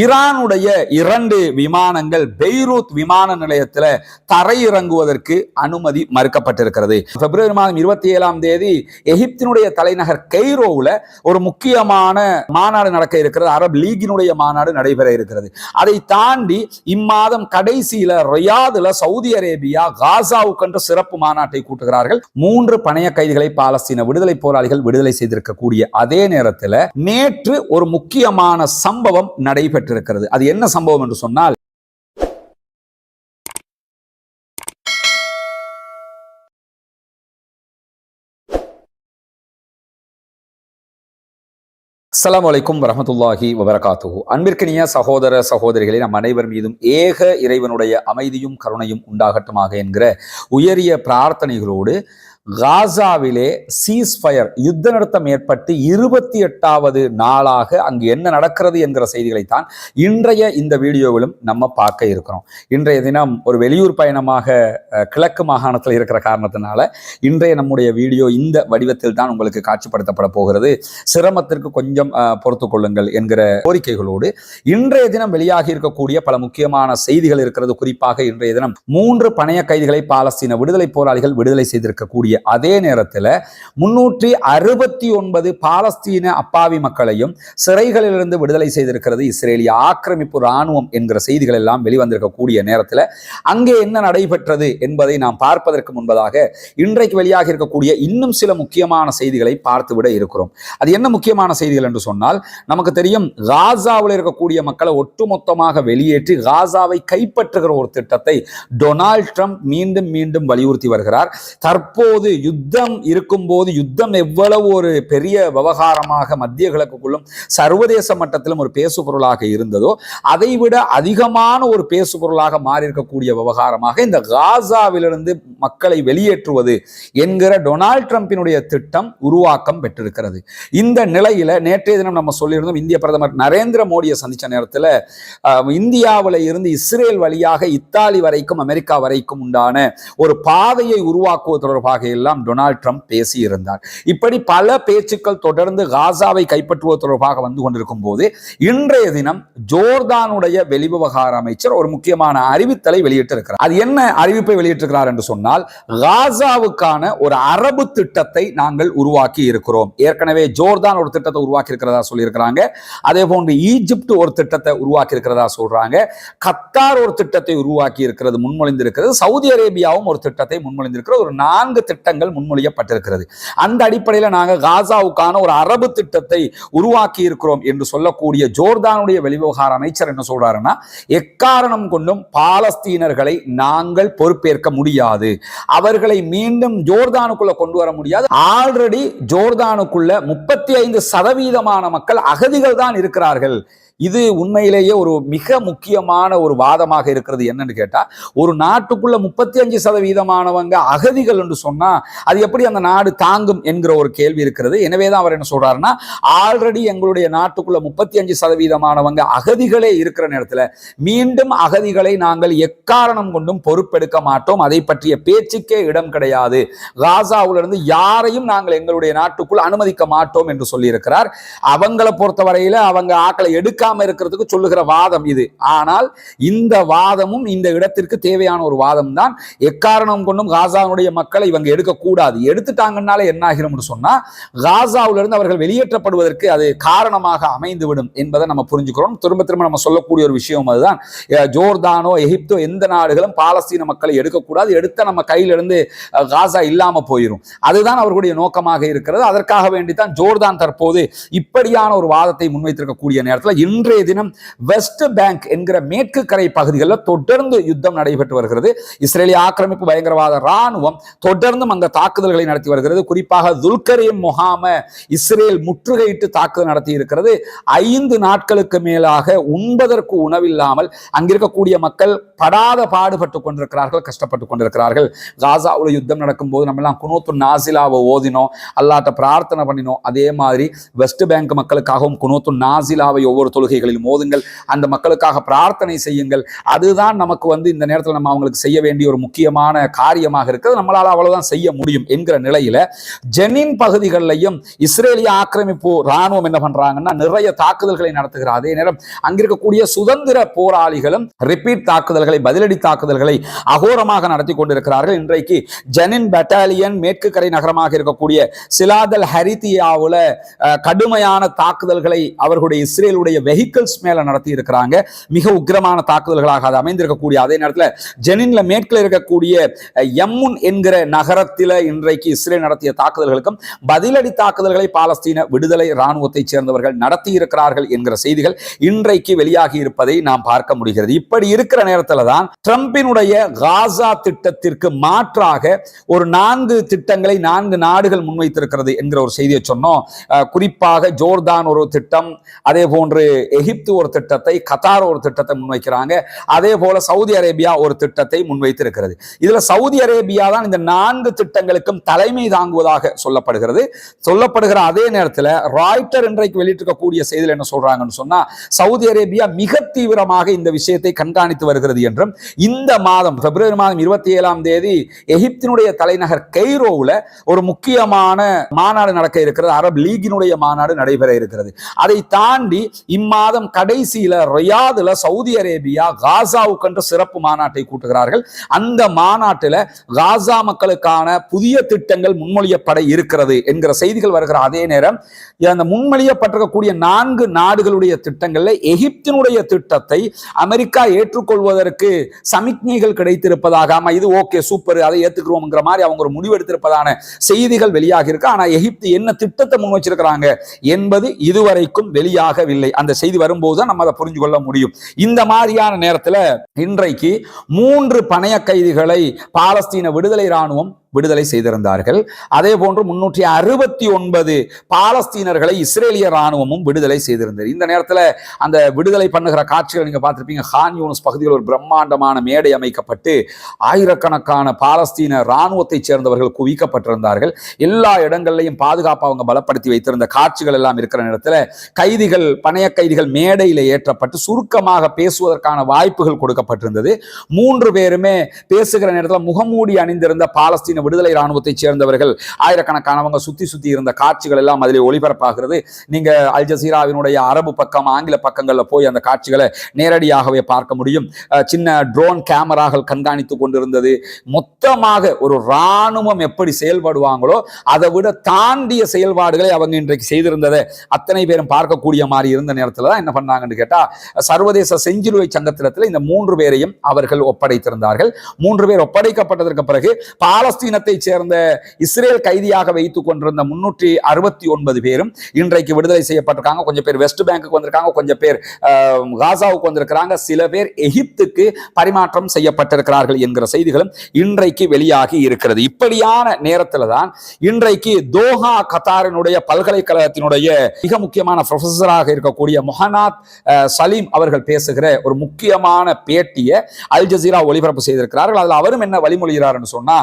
ஈரானுடைய இரண்டு விமானங்கள் பெய்ரூத் விமான நிலையத்தில் தரையிறங்குவதற்கு அனுமதி மறுக்கப்பட்டிருக்கிறது. பிப்ரவரி மாதம் இருபத்தி ஏழாம் தேதி எகிப்தினுடைய தலைநகர் கெய்ரோவில் ஒரு முக்கியமான மாநாடு நடக்க இருக்கிறது. அரப் லீகினுடைய மாநாடு நடைபெற இருக்கிறது. அதை தாண்டி இம்மாதம் கடைசியில ரியாதுல சவுதி அரேபியா காசாவுக்கென்ற சிறப்பு மாநாட்டை கூட்டுகிறார்கள். மூன்று பணைய கைதிகளை பாலஸ்தீன விடுதலை போராளிகள் விடுதலை செய்திருக்கக்கூடிய அதே நேரத்தில் நேற்று ஒரு முக்கியமான சம்பவம் நடைபெற்றிருக்கிறது அது என்ன சம்பவம் என்று சொன்னால் அஸ்லாம் வலைக்கும் வரமத்துல்லாஹி வபரகாத்து அன்பிற்கினிய சகோதர சகோதரிகளே நம் அனைவர் மீதும் ஏக இறைவனுடைய அமைதியும் கருணையும் உண்டாகட்டுமாக என்கிற உயரிய பிரார்த்தனைகளோடு காசாவிலே சீஸ்ஃபயர் யுத்த நிறுத்தம் ஏற்பட்டு இருபத்தி எட்டாவது நாளாக அங்கு என்ன நடக்கிறது என்கிற செய்திகளைத்தான் இன்றைய இந்த வீடியோவிலும் நம்ம பார்க்க இருக்கிறோம். இன்றைய தினம் ஒரு வெளியூர் பயணமாக கிழக்கு மாகாணத்தில் இருக்கிற காரணத்தினால இன்றைய நம்முடைய வீடியோ இந்த வடிவத்தில் தான் உங்களுக்கு காட்சிப்படுத்தப்பட போகிறது. சிரமத்திற்கு கொஞ்சம் பொறுத்து கொள்ளுங்கள் என்கிற கோரிக்கைகளோடு இன்றைய தினம் வெளியாகி இருக்கக்கூடிய பல முக்கியமான செய்திகள் இருக்கிறது. குறிப்பாக இன்றைய தினம் மூன்று பணைய கைதிகளை பாலஸ்தீன விடுதலை போராளிகள் விடுதலை செய்திருக்கக்கூடிய அதே நேரத்தில் முன்னூற்றி அறுபத்தி ஒன்பது பாலஸ்தீன அப்பாவி மக்களையும் சிறைகளிலிருந்து விடுதலை செய்திருக்கிறது இஸ்ரேலிய ஆக்கிரமிப்பு இராணுவம் என்கிற செய்திகள் எல்லாம் வெளிவந்திருக்கக்கூடிய நேரத்தில் அங்கே என்ன நடைபெற்றது என்பதை நாம் பார்ப்பதற்கு முன்பதாக இன்றைக்கு வெளியாக இருக்கக்கூடிய இன்னும் சில முக்கியமான செய்திகளை பார்த்துவிட இருக்கிறோம். அது என்ன முக்கியமான செய்திகள் என்று சொன்னால் நமக்கு தெரியும் காசாவில் இருக்கக்கூடிய மக்களை ஒட்டுமொத்தமாக வெளியேற்றி காசாவை கைப்பற்றுகிற ஒரு திட்டத்தை டொனால்ட் ட்ரம்ப் மீண்டும் மீண்டும் வலியுறுத்தி வருகிறார். தற்போது யுத்தம் இருக்கும்போது யுத்தம் எவ்வளவு ஒரு பெரிய விவகாரமாக மத்திய கிழக்குக்குள்ளும் சர்வதேச மட்டத்திலும் ஒரு பேசுபொருளாக இருந்ததோ அதைவிட அதிகமான ஒரு பேசுபொருளாக மாறி இருக்கக்கூடிய விவகாரமாக இந்த காசாவிலிருந்து மக்களை வெளியேற்றுவது என்கிற டொனால்ட் ட்ரம்பினுடைய திட்டம் உருவாக்கம் பெற்றிருக்கிறது. இந்த நிலையில நேற்றைய தினம் நம்ம சொல்லியிருந்தோம் இந்திய பிரதமர் நரேந்திர மோடியை சந்திச்ச நேரத்தில் இந்தியாவில் இருந்து இஸ்ரேல் வழியாக இத்தாலி வரைக்கும் அமெரிக்கா வரைக்கும் உண்டான ஒரு பாதையை உருவாக்குவது தொடர்பாக எல்லாம் டொனால்ட் ட்ரம்ப் பேசியிருந்தார். இப்படி பல பேச்சுக்கள் தொடர்ந்து காசாவை கைப்பற்றுவது தொடர்பாக வந்து கொண்டிருக்கும் போது இன்றைய தினம் ஜோர்தானுடைய வெளிவிவகார அமைச்சர் ஒரு முக்கியமான அறிவித்தலை வெளியிட்டிருக்கிறார். அது என்ன அறிவிப்பை வெளியிட்டிருக்கிறார் என்று சொன்னால் காசாவுக்கான ஒரு அரபு திட்டத்தை நாங்கள் உருவாக்கி இருக்கிறோம். ஏற்கனவே ஜோர்தான் ஒரு திட்டத்தை உருவாக்கி இருக்கிறதா சொல்லியிருக்கிறாங்க. அதே போன்று ஈஜிப்ட் ஒரு திட்டத்தை உருவாக்கி இருக்கிறதா சொல்றாங்க. கத்தார் ஒரு திட்டத்தை உருவாக்கி இருக்கிறது முன்மொழிந்திருக்கிறது. சவுதி அரேபியாவும் ஒரு திட்டத்தை முன்மொழிந்திருக்கிறது. ஒரு நான்கு திட்டங்கள் முன்மொழியப்பட்டிருக்கிறது. அந்த அடிப்படையில் நாங்கள் காசாவுக்கான ஒரு அரபு திட்டத்தை உருவாக்கி இருக்கிறோம் என்று சொல்லக்கூடிய ஜோர்தானுடைய வெளிவிவகார அமைச்சர் என்ன சொல்றாருன்னா எக்காரணம் கொண்டும் பாலஸ்தீனர்களை நாங்கள் பொறுப்பேற்க முடியாது. அவர்களை மீண்டும் ஜோர்தானுக்குள்ள கொண்டு வர முடியாது. ஆல்ரெடி ஜோர்தானுக்குள்ள முப்பத்தி ஐந்து சதவீதமான மக்கள் அகதிகள் தான் இருக்கிறார்கள். இது உண்மையிலேயே ஒரு மிக முக்கியமான ஒரு வாதமாக இருக்கிறது என்னன்னு கேட்டால் ஒரு நாட்டுக்குள்ள முப்பத்தி அஞ்சு சதவீதமானவங்க அகதிகள் என்று சொன்னால் அது எப்படி அந்த நாடு தாங்கும் என்கிற ஒரு கேள்வி இருக்கிறது. எனவே தான் அவர் என்ன சொல்றாருன்னா ஆல்ரெடி எங்களுடைய நாட்டுக்குள்ள முப்பத்தி அஞ்சு சதவீதமானவங்க அகதிகளே இருக்கிற நேரத்தில் மீண்டும் அகதிகளை நாங்கள் எக்காரணம் கொண்டும் பொறுப்பெடுக்க மாட்டோம். அதை பற்றிய பேச்சுக்கே இடம் கிடையாது. காசாவிலிருந்து யாரையும் நாங்கள் எங்களுடைய நாட்டுக்குள் அனுமதிக்க மாட்டோம் என்று சொல்லியிருக்கிறார். அவங்களை பொறுத்தவரையில் அவங்க ஆக்களை எடுக்க எடுக்காம இருக்கிறதுக்கு சொல்லுகிற வாதம் இது. ஆனால் இந்த வாதமும் இந்த இடத்திற்கு தேவையான ஒரு வாதம் தான் எக்காரணம் கொண்டும் காசாவுடைய மக்களை இவங்க எடுக்கக்கூடாது. எடுத்துட்டாங்கன்னாலே என்ன ஆகிரும்னு சொன்னா காசாவிலிருந்து அவர்கள் வெளியேற்றப்படுவதற்கு அது காரணமாக அமைந்துவிடும் என்பதை நம்ம புரிஞ்சுக்கிறோம். திரும்ப திரும்ப நம்ம சொல்லக்கூடிய ஒரு விஷயம் அதுதான். ஜோர்தானோ எகிப்தோ எந்த நாடுகளும் பாலஸ்தீன மக்களை எடுக்கக்கூடாது. எடுத்த நம்ம கையிலிருந்து காசா இல்லாம போயிடும் அதுதான் அவர்களுடைய நோக்கமாக இருக்கிறது. அதற்காக வேண்டித்தான் ஜோர்தான் தற்போது இப்படியான ஒரு வாதத்தை முன்வைத்திருக்கக்கூடிய நேரத்தில் இன்றைய தினம் வெஸ்ட் பேங்க் என்கிற மேற்கு கரை பகுதிகளில் தொடர்ந்து யுத்தம் நடைபெற்று வருகிறது. இஸ்ரேலிய ஆக்கிரமிப்பு பயங்கரவாத ராணுவம் தொடர்ந்தும் அந்த தாக்குதல்களை நடத்தி வருகிறது. குறிப்பாக துல்கரியம் முகாம இஸ்ரேல் முற்றுகையிட்டு தாக்குதல் நடத்தி இருக்கிறது. ஐந்து நாட்களுக்கு மேலாக உண்பதற்கு உணவில்லாமல் அங்கிருக்கக்கூடிய மக்கள் படாத பாடுபட்டு கொண்டிருக்கிறார்கள் கஷ்டப்பட்டு கொண்டிருக்கிறார்கள். காசாவில் யுத்தம் நடக்கும்போது நம்ம எல்லாம் குனோத்து நாசிலாவை ஓதினோம் அல்லாட்ட பிரார்த்தனை பண்ணினோம். அதே மாதிரி வெஸ்ட் பேங்க் மக்களுக்காகவும் குனோத்து நாசிலாவை ஒவ்வொரு தொழுகை தொழுகைகளில் மோதுங்கள் அந்த மக்களுக்காக பிரார்த்தனை செய்யுங்கள். அதுதான் நமக்கு வந்து இந்த நேரத்தில் நம்ம அவங்களுக்கு செய்ய வேண்டிய ஒரு முக்கியமான காரியமாக இருக்கிறது நம்மளால் அவ்வளவுதான் செய்ய முடியும் என்கிற நிலையில ஜெனின் பகுதிகளிலையும் இஸ்ரேலிய ஆக்கிரமிப்பு ராணுவம் என்ன பண்றாங்கன்னா நிறைய தாக்குதல்களை நடத்துகிறார். அதே நேரம் அங்கிருக்கக்கூடிய சுதந்திர போராளிகளும் ரிப்பீட் தாக்குதல்களை பதிலடி தாக்குதல்களை அகோரமாக நடத்தி கொண்டிருக்கிறார்கள். இன்றைக்கு ஜெனின் பட்டாலியன் மேற்கு கரை நகரமாக இருக்கக்கூடிய சிலாதல் ஹரித்தியாவுல கடுமையான தாக்குதல்களை அவர்களுடைய இஸ்ரேலுடைய வெஹிக்கிள்ஸ் மேல நடத்தி இருக்கிறாங்க மிக உக்கிரமான தாக்குதல்களாக அது அமைந்திருக்கக்கூடிய அதே நேரத்தில் ஜெனின்ல மேற்கில் இருக்கக்கூடிய எம்முன் என்கிற நகரத்தில் இன்றைக்கு இஸ்ரேல் நடத்திய தாக்குதல்களுக்கும் பதிலடி தாக்குதல்களை பாலஸ்தீன விடுதலை இராணுவத்தைச் சேர்ந்தவர்கள் நடத்தி இருக்கிறார்கள் என்கிற செய்திகள் இன்றைக்கு வெளியாகி இருப்பதை நாம் பார்க்க முடிகிறது. இப்படி இருக்கிற நேரத்தில் தான் ட்ரம்பினுடைய காசா திட்டத்திற்கு மாற்றாக ஒரு நான்கு திட்டங்களை நான்கு நாடுகள் முன்வைத்திருக்கிறது என்கிற ஒரு செய்தியை சொன்னோம். அஹ், குறிப்பாக ஜோர்தான் ஒரு திட்டம் அதே போன்று எகிப்து ஒரு திட்டத்தை கத்தார் ஒரு திட்டத்தை முன்வைக்கிறாங்க. அதே போல சவுதி அரேபியா ஒரு திட்டத்தை முன்வைத்திருக்கிறது. இதுல சவுதி அரேபியா தான் இந்த நான்கு திட்டங்களுக்கும் தலைமை தாங்குவதாக சொல்லப்படுகிறது. சொல்லப்படுகிற அதே நேரத்தில் ராய்டர் இன்றைக்கு வெளியிட்டிருக்கக்கூடிய செய்தியில் என்ன சொல்றாங்கன்னு சொன்னா சவுதி அரேபியா மிக தீவிரமாக இந்த விஷயத்தை கண்காணித்து வருகிறது என்றும் இந்த மாதம் பிப்ரவரி மாதம் இருபத்தி ஏழாம் தேதி எகிப்தினுடைய தலைநகர் கெய்ரோவில் ஒரு முக்கியமான மாநாடு நடக்க இருக்கிறது. அரப் லீகினுடைய மாநாடு நடைபெற இருக்கிறது. அதை தாண்டி இம்மாதம் கடைசியில ரியாதுல சவுதி அரேபியா காசாவுக்கென்று சிறப்பு மாநாட்டை கூட்டுகிறார்கள். அந்த மாநாட்டில் காசா மக்களுக்கான புதிய திட்டங்கள் முன்மொழியப்பட இருக்கிறது என்கிற செய்திகள் வருகிற அதே நேரம் அந்த முன்மொழியப்பட்டிருக்கக்கூடிய நான்கு நாடுகளுடைய திட்டங்கள்ல எகிப்தினுடைய திட்டத்தை அமெரிக்கா ஏற்றுக்கொள்வதற்கு சமிக்ஞைகள் கிடைத்திருப்பதாக ஆமா இது ஓகே சூப்பர் அதை ஏத்துக்கிறோம்ங்கிற மாதிரி அவங்க ஒரு முடிவெடுத்திருப்பதான செய்திகள் வெளியாக இருக்கு ஆனா எகிப்து என்ன திட்டத்தை முன் வச்சிருக்கிறாங்க என்பது இதுவரைக்கும் வெளியாகவில்லை. அந்த செய்தி வரும்போது தான் நம்ம அதை புரிஞ்சு கொள்ள முடியும். இந்த மாதிரியான நேரத்தில் இன்றைக்கு மூன்று பணைய கைதிகளை பாலஸ்தீன விடுதலை ராணுவம் விடுதலை செய்திருந்தார்கள். அதே போன்று முன்னூற்றி அறுபத்தி ஒன்பது பாலஸ்தீனர்களை இஸ்ரேலிய ராணுவமும் விடுதலை செய்திருந்தது. இந்த நேரத்தில் அந்த விடுதலை பண்ணுகிற காட்சிகள் நீங்கள் பார்த்திருப்பீங்க. ஹான் யூனஸ் பகுதியில் ஒரு பிரம்மாண்டமான மேடை அமைக்கப்பட்டு ஆயிரக்கணக்கான பாலஸ்தீன இராணுவத்தைச் சேர்ந்தவர்கள் குவிக்கப்பட்டிருந்தார்கள். எல்லா இடங்கள்லையும் பாதுகாப்பு அவங்க பலப்படுத்தி வைத்திருந்த காட்சிகள் எல்லாம் இருக்கிற நேரத்தில் கைதிகள் பணைய கைதிகள் மேடையில் ஏற்றப்பட்டு சுருக்கமாக பேசுவதற்கான வாய்ப்புகள் கொடுக்கப்பட்டிருந்தது. மூன்று பேருமே பேசுகிற நேரத்தில் முகமூடி அணிந்திருந்த பாலஸ்தீன விடுதலை ராணுவத்தைச் சேர்ந்தவர்கள் ஆயிரக்கணக்கானவங்க சுத்தி சுத்தி இருந்த காட்சிகள் எல்லாம் அதில் ஒளிபரப்பாகிறது. நீங்க அல் ஜசீராவினுடைய அரபு பக்கம் ஆங்கில பக்கங்களில் போய் அந்த காட்சிகளை நேரடியாகவே பார்க்க முடியும். சின்ன ட்ரோன் கேமராக்கள் கண்காணித்து கொண்டிருந்தது. மொத்தமாக ஒரு ராணுவம் எப்படி செயல்படுவாங்களோ அதை விட தாண்டிய செயல்பாடுகளை அவங்க இன்றைக்கு செய்திருந்ததை அத்தனை பேரும் பார்க்கக்கூடிய மாதிரி இருந்த நேரத்தில் தான் என்ன பண்ணாங்கன்னு கேட்டால் சர்வதேச செஞ்சிலுவை சங்கத்திடத்தில் இந்த மூன்று பேரையும் அவர்கள் ஒப்படைத்திருந்தார்கள். மூன்று பேர் ஒப்படைக்கப்பட்டதற்கு பிறகு இனத்தைச் சேர்ந்த இஸ்ரேல் கைதியாக வைத்துக் கொண்டிருந்த முன்னூற்றி அறுபத்தி ஒன்பது பேரும் இன்றைக்கு விடுதலை செய்யப்பட்டிருக்காங்க. கொஞ்சம் பேர் வெஸ்ட் பேங்குக்கு வந்திருக்காங்க கொஞ்சம் பேர் காசாவுக்கு வந்திருக்கிறாங்க. சில பேர் எகிப்துக்கு பரிமாற்றம் செய்யப்பட்டிருக்கிறார்கள் என்கிற செய்திகளும் இன்றைக்கு வெளியாகி இருக்கிறது. இப்படியான நேரத்தில் தான் இன்றைக்கு தோஹா கத்தாரினுடைய பல்கலைக்கழகத்தினுடைய மிக முக்கியமான ப்ரொஃபஸராக இருக்கக்கூடிய மொஹனாத் சலீம் அவர்கள் பேசுகிற ஒரு முக்கியமான பேட்டியை அல் ஜசீரா ஒளிபரப்பு செய்திருக்கிறார்கள். அதில் அவரும் என்ன வழிமொழிகிறார்னு சொன்னா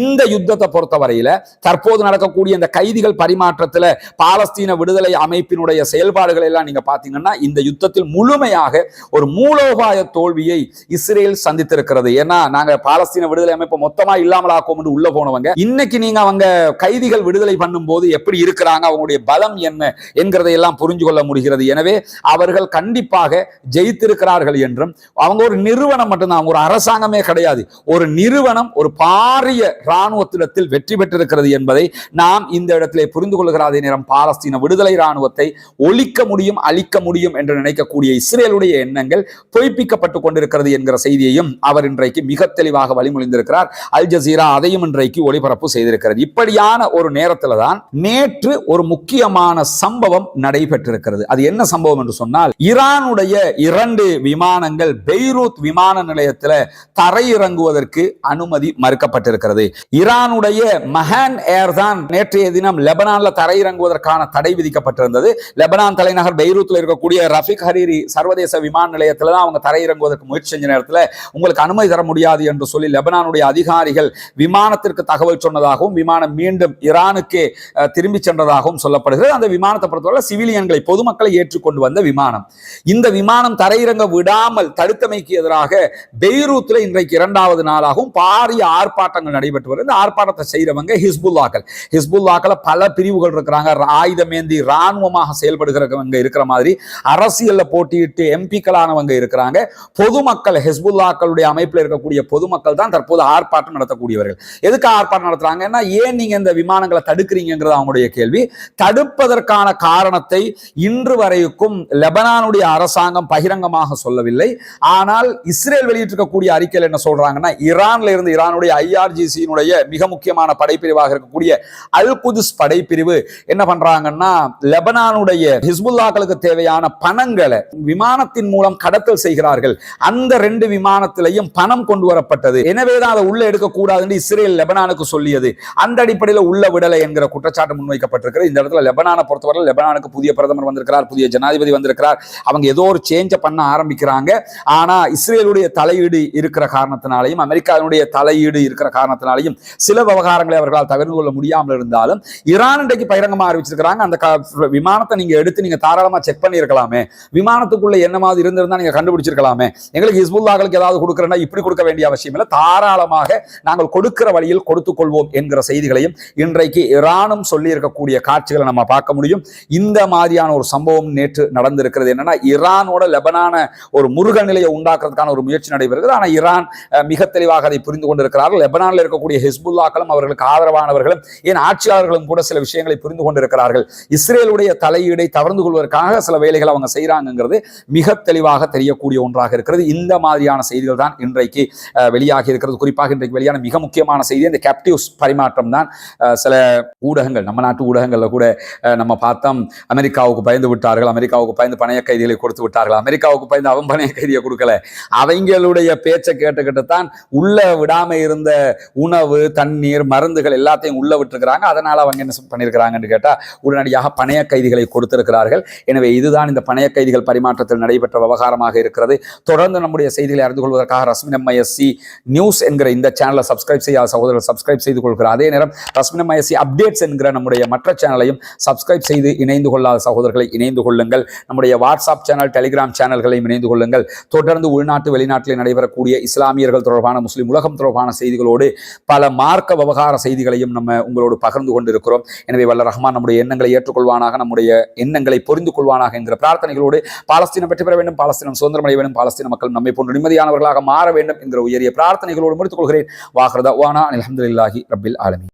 இந்த இந்த யுத்தத்தை பொறுத்தவரையில தற்போது நடக்கக்கூடிய இந்த கைதிகள் பரிமாற்றத்துல பாலஸ்தீன விடுதலை அமைப்பினுடைய செயல்பாடுகள் எல்லாம் நீங்க பாத்தீங்கன்னா இந்த யுத்தத்தில் முழுமையாக ஒரு மூலோபாய தோல்வியை இஸ்ரேல் சந்தித்திருக்கிறது. ஏன்னா நாங்க பாலஸ்தீன விடுதலை அமைப்பு மொத்தமா இல்லாமலாக்கும் என்று உள்ள போனவங்க. இன்னைக்கு நீங்க அவங்க கைதிகள் விடுதலை பண்ணும் போது எப்படி இருக்கிறாங்க அவங்களுடைய பலம் என்ன என்கிறதை எல்லாம் புரிஞ்சு கொள்ள முடிகிறது. எனவே அவர்கள் கண்டிப்பாக ஜெயித்திருக்கிறார்கள் என்றும் அவங்க ஒரு நிறுவனம் மட்டும்தான் அவங்க ஒரு அரசாங்கமே கிடையாது. ஒரு நிறுவனம் ஒரு பாரிய இராணுவத்திடத்தில் வெற்றி பெற்றிருக்கிறது என்பதை நாம் இந்த இடத்திலே புரிந்து கொள்கிற அதே நேரம் பாலஸ்தீன விடுதலை இராணுவத்தை ஒழிக்க முடியும் அழிக்க முடியும் என்று நினைக்கக்கூடிய இஸ்ரேலுடைய எண்ணங்கள் பொய்ப்பிக்கப்பட்டுக் கொண்டிருக்கிறது என்கிற செய்தியையும் அவர் இன்றைக்கு மிக தெளிவாக வழிமொழிந்திருக்கிறார். அல் ஜசீரா அதையும் இன்றைக்கு ஒளிபரப்பு செய்திருக்கிறது. இப்படியான ஒரு நேரத்தில் தான் நேற்று ஒரு முக்கியமான சம்பவம் நடைபெற்றிருக்கிறது. அது என்ன சம்பவம் என்று சொன்னால் ஈரானுடைய இரண்டு விமானங்கள் பெய்ரூத் விமான நிலையத்தில் தரையிறங்குவதற்கு அனுமதி மறுக்கப்பட்டிருக்கிறது. ஈரானுடைய மஹான் ஏர் தான் நேற்றைய தினம் லெபனான்ல தரையிறங்குவதற்கான தடை விதிக்கப்பட்டிருந்தது. லெபனான் தலைநகர் பெய்ரூத்தில் இருக்கக்கூடிய ரஃபிக் ஹரீரி சர்வதேச விமான நிலையத்தில் தான் அவங்க தரையிறங்குவதற்கு முயற்சி செஞ்ச நேரத்தில் உங்களுக்கு அனுமதி தர முடியாது என்று சொல்லி லெபனானுடைய அதிகாரிகள் விமானத்திற்கு தகவல் சொன்னதாகவும் விமானம் மீண்டும் ஈரானுக்கு திரும்பிச் திரும்பி சென்றதாகவும் சொல்லப்படுகிறது. அந்த விமானத்தை பொறுத்தவரை சிவிலியன்களை பொதுமக்களை ஏற்றுக்கொண்டு வந்த விமானம். இந்த விமானம் தரையிறங்க விடாமல் தடுத்தமைக்கு எதிராக பெய்ரூத்தில் இன்றைக்கு இரண்டாவது நாளாகவும் பாரிய ஆர்ப்பாட்டங்கள் நடைபெற்று வருது இந்த ஆர்ப்பாட்டத்தை செய்கிறவங்க ஹிஸ்புல்லாக்கள். ஹிஸ்புல்லாக்களை பல பிரிவுகள் இருக்கிறாங்க. ஆயுதமேந்தி இராணுவமாக செயல்படுகிறவங்க இருக்கிற மாதிரி அரசியலில் போட்டியிட்டு எம்பிக்களானவங்க இருக்கிறாங்க. பொதுமக்கள் ஹிஸ்புல்லாக்களுடைய அமைப்பில் இருக்கக்கூடிய பொதுமக்கள் தான் தற்போது ஆர்ப்பாட்டம் நடத்தக்கூடியவர்கள். எதுக்கு ஆர்ப்பாட்டம் நடத்துறாங்கன்னா ஏன் நீங்கள் இந்த விமானங்களை தடுக்கிறீங்கிறது அவங்களுடைய கேள்வி. தடுப்பதற்கான காரணத்தை இன்று வரைக்கும் லெபனானுடைய அரசாங்கம் பகிரங்கமாக சொல்லவில்லை. ஆனால் இஸ்ரேல் வெளியிட்டிருக்கக்கூடிய அறிக்கையில் என்ன சொல்றாங்கன்னா ஈரான்ல இருந்து ஈரானுடைய ஐஆர்ஜிசியினுடைய மிக முக்கியமான படைப்பிரிவாக இருக்கக்கூடிய அல் குதுஸ் படைப்பிரிவு என்ன பண்றாங்கன்னா லெபனானுடைய ஹிஸ்புல்லாக்களுக்கு தேவையான பணங்களை விமானத்தின் மூலம் கடத்தல் செய்கிறார்கள். அந்த ரெண்டு விமானத்திலையும் பணம் கொண்டு வரப்பட்டது. எனவேதான் அதை உள்ள எடுக்கக்கூடாதுன்னு இஸ்ரேல் லெபனானுக்கு சொல்லியது. அந்த அடிப்படையில் உள்ள விடலை என்கிற குற்றச்சாட்டு முன்வைக்கப்பட்டிருக்கிறது. இந்த இடத்துல லெபனானை பொறுத்தவரை லெபனானுக்கு புதிய பிரதமர் வந்திருக்கிறார் புதிய ஜனாதிபதி வந்திருக்கிறார். அவங்க ஏதோ ஒரு சேஞ்சை பண்ண ஆரம்பிக்கிறாங்க. ஆனா இஸ்ரேலுடைய தலையீடு இருக்கிற காரணத்தினாலையும் அமெரிக்காவினுடைய தலையீடு இருக்கிற காரணத்தினாலையும் முடியும் சில விவகாரங்களை அவர்களால் தவிர்த்து கொள்ள முடியாமல் இருந்தாலும் ஈரான் இன்றைக்கு பகிரங்கமாக அறிவிச்சிருக்கிறாங்க. அந்த விமானத்தை நீங்க எடுத்து நீங்க தாராளமா செக் பண்ணியிருக்கலாமே. விமானத்துக்குள்ள என்ன மாதிரி இருந்திருந்தா நீங்க கண்டுபிடிச்சிருக்கலாமே. எங்களுக்கு ஹிஸ்புல்லாக்களுக்கு ஏதாவது கொடுக்குறேன்னா இப்படி கொடுக்க வேண்டிய அவசியம் இல்லை. தாராளமாக நாங்கள் கொடுக்கிற வழியில் கொடுத்துக் கொள்வோம் என்கிற செய்திகளையும் இன்றைக்கு ஈரானும் சொல்லி இருக்கக்கூடிய காட்சிகளை நம்ம பார்க்க முடியும். இந்த மாதிரியான ஒரு சம்பவம் நேற்று நடந்திருக்கிறது. என்னன்னா ஈரானோட லெபனான ஒரு முருக நிலையை உண்டாக்குறதுக்கான ஒரு முயற்சி நடைபெறுகிறது. ஆனால் ஈரான் மிக தெளிவாக அதை புரிந்து கொண்டிருக்கிறார்கள். லெபனானில் இருக்கக்கூடிய ஹிஸ்புல்லாக்களும் அவர்களுக்கு ஆதரவானவர்களும் ஏன் ஆட்சியாளர்களும் கூட சில விஷயங்களை புரிந்து கொண்டிருக்கிறார்கள். இஸ்ரேலுடைய தலையீடை தவர்ந்து கொள்வதற்காக சில வேலைகள் அவங்க செய்கிறாங்கிறது மிக தெளிவாக தெரியக்கூடிய ஒன்றாக இருக்கிறது. இந்த மாதிரியான செய்திகள் தான் இன்றைக்கு வெளியாகி இருக்கிறது. குறிப்பாக இன்றைக்கு வெளியான மிக முக்கியமான செய்தி இந்த கேப்டிவ்ஸ் பரிமாற்றம் தான் சில ஊடகங்கள் நம்ம நாட்டு ஊடகங்களில் கூட நம்ம பார்த்தோம் அமெரிக்காவுக்கு பயந்து விட்டார்கள் அமெரிக்காவுக்கு பயந்து பணைய கைதிகளை கொடுத்து விட்டார்கள் அமெரிக்காவுக்கு பயந்து அவன் பணைய கைதியை கொடுக்கல. அவங்களுடைய பேச்சை கேட்டுக்கிட்டு தான் உள்ள விடாம இருந்த உணவு தண்ணீர் மருந்துகள் எல்லாத்தையும் உள்ள விட்டுருக்கிறாங்க. அதனால் அவங்க என்ன பண்ணியிருக்கிறாங்கன்னு கேட்டால் உடனடியாக பணைய கைதிகளை கொடுத்திருக்கிறார்கள். எனவே இதுதான் இந்த பணைய கைதிகள் பரிமாற்றத்தில் நடைபெற்ற விவகாரமாக இருக்கிறது. தொடர்ந்து நம்முடைய செய்திகளை அறிந்து கொள்வதற்காக ரஸ்மின் எம்ஐஎஸ்சி நியூஸ் என்கிற இந்த சேனலை சப்ஸ்கிரைப் செய்யாத சகோதரர்கள் சப்ஸ்கிரைப் செய்து கொள்கிறார் அதே நேரம் ரஸ்மின் எம்ஐஎஸ்சி அப்டேட்ஸ் என்கிற நம்முடைய மற்ற சேனலையும் சப்ஸ்கிரைப் செய்து இணைந்து கொள்ளாத சகோதரர்களை இணைந்து கொள்ளுங்கள். நம்முடைய வாட்ஸ்அப் சேனல் டெலிகிராம் சேனல்களையும் இணைந்து கொள்ளுங்கள். தொடர்ந்து உள்நாட்டு வெளிநாட்டில் நடைபெறக்கூடிய இஸ்லாமியர்கள் தொடர்பான முஸ்லிம் உலகம் தொடர்பான செய்திகளோடு பல மார்க்க விவகார செய்திகளையும் நம்ம உங்களோடு பகிர்ந்து கொண்டிருக்கிறோம். எனவே வல்ல ரஹ்மான் நம்முடைய எண்ணங்களை ஏற்றுக்கொள்வானாக நம்முடைய எண்ணங்களை புரிந்து கொள்வானாக என்கிற பிரார்த்தனைகளோடு பாலஸ்தீனம் வெற்றி பெற வேண்டும் பாலஸ்தீனம் சுதந்திரமடைய வேண்டும் பாலஸ்தீன மக்கள் நம்மை போன்று நிம்மதியானவர்களாக மாற வேண்டும் என்கிற உயரிய பிரார்த்தனைகளோடு முடித்துக் கொள்கிறேன். வாகரதா வானா அலமதுல்லாஹி ரபில் ஆலமி